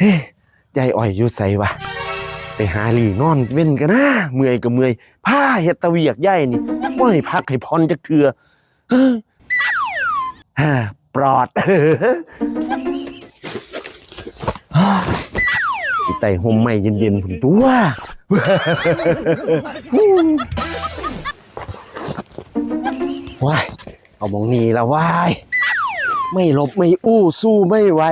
เฮ้ยายอ้อยอยู่ใส่วะไปหาหลีนอนเว้นกันนะเมื่อยก็เมื่อยผ้าเฮ็ดตะเวียกยายนี่บ่ให้พักให้พรจักเทื่อเฮ้ยฮ่าปลอดสิไต่ห่มใหม่เย็นๆผมตัวว้ายเอามองนี้แล้วว้าย ไม่หลบไม่อู้สู้ไม่ไหว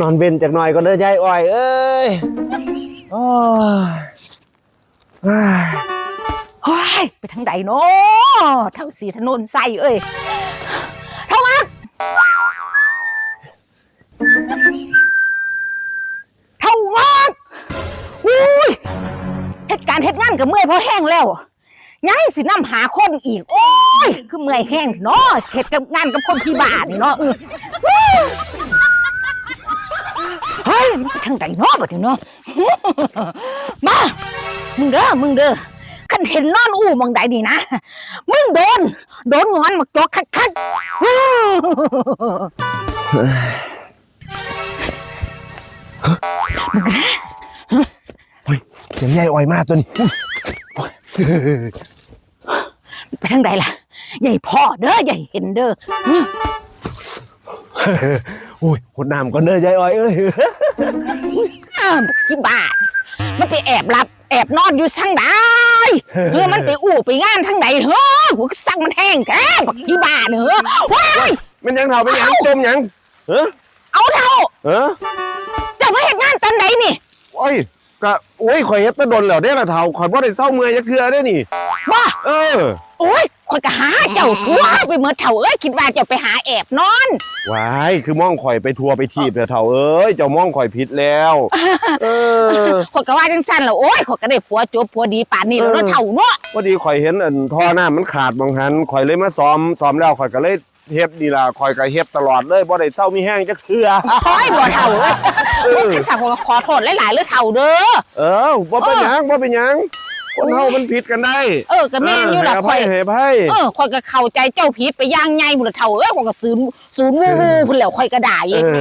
นอนเว้นจากหน่อยก็เด้อยายอ้อยเอ้ยโอ้ยเฮ้ยเฮ้ยไปทางใดเนาะเท่าสีถนนใส่เอ้ยเท่าวัดเท่าวัดอุ้ยเหตุการณ์เหตุงานกับเมื่อยเพราะแห้งแล้วยังสินำหาคนอีก โอ้ย คือเมื่อยแห้งเนาะเหตุกับงานกับคนพี่บ้านนี่เนาะเออ มันไปทางใดเนาะบัดนี้เนาะ มา มึงเด้อ มึงเด้อคันเห็นนอนอู่หมองใดนี่นะ มึงโดน โดนงอนมักจอกคักคักอื้อเฮ้ยเสียงยายอ้อยมากตัวนี้ไปทางใดล่ะ ใหญ่พ่อเด้อ ใหญ่เห็นเด้ออื้อโอ้ยหดน้ำก่อนเด้อยายอ้อยเอ้ย อ้าวที่บ้านมันไปแอบหลับ แอบนอนอยู่ทั้งใดเออมันไปอู้ไปงานทั้งใดเฮ้อกูก็สั่งมันแห้งแกบักที่บ้านเฮ้อว้ายมันยังเท่าเป็นหยังจมหยังเออเอาเท่าเออเจะมาเห็นงานตอนไหนนี่โอ้ยก็โอ้ยข่อยเฮ็ดแตะดนแล้วเด้ละเท่าข่อยบ่ได้เศร้าเมื่อยจักเทื่อเด้นี่บ้าเออ โอ้ย คอยก็หาเจ้าตัวไปเมื่อเถ่าเอ้ยคิดว่าเจ้าไปหาแอบนอนวายคือมองข่อยไปทัวร์ไปทีบเด้อเท่าเอ้ยเจ้ามองข่อยผิดแล้วเออขอยก็ว่าจังสั้นแล้วโอ้ยขอยก็ได้ผัวจบผัวดีป่านนี้แล้วเนาะเถ่าเนาะพอดีข่อยเห็นอันท่อน้ามันขาดบางหันข่อยเลยมาซ้อมซ้อมแล้วข่อยก็เลยเฮ็ดนี่ล่ะข่อยก็เฮ็ดตลอดเลยบ่ได้เศร้ามีแห้งจักเทื่อคอยบ่เถ่าเอ้ยเออโอ้ยข้าสั่งขอยก็ขอโทษหลายๆเลยเถ่าเด้อเออบ่เป็นหยังบ่เป็นหยัง คนเฮามันผิดกันได้เออก็แม่นอยู่ล่ะเให้ข่อยให้อภัยเออข่อยก็เข้าใจเจ้าผิดไปอย่างไงพุ่นละเถ่าเอ้ยข่อยก็ศูนย์ศูนย์วูวูพุ่นแล้วข่อยก็ด่าเออีกอ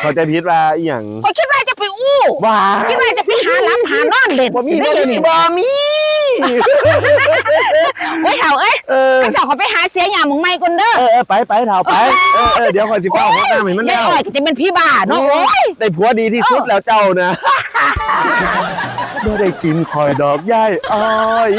เข้าใจผิดว่าอีหยังข่อยคิดว่าจะไปอู้ว้าคิดว่าจะไปหาล้ำหานอนเล่นบ่มีสิได้บ่เลยมีนี่บ่มีโอ้ยเถ่าเอ้ยเออข้าสั่งขอยไปหาเสียหยามึงไม่ก่อนเด้อเออเออไปไปเท่าไป เออเออเดี๋ยวข่อยสิเฝ้าห้องน้ำให้มันยายแล้วอ้อยก็จะเป็นพี่บ้าเนาะโอ้ยได้ผัวดีที่สุดแล้วเจ้านะ บ่ได้กินคอยดอกย่ายอ้อย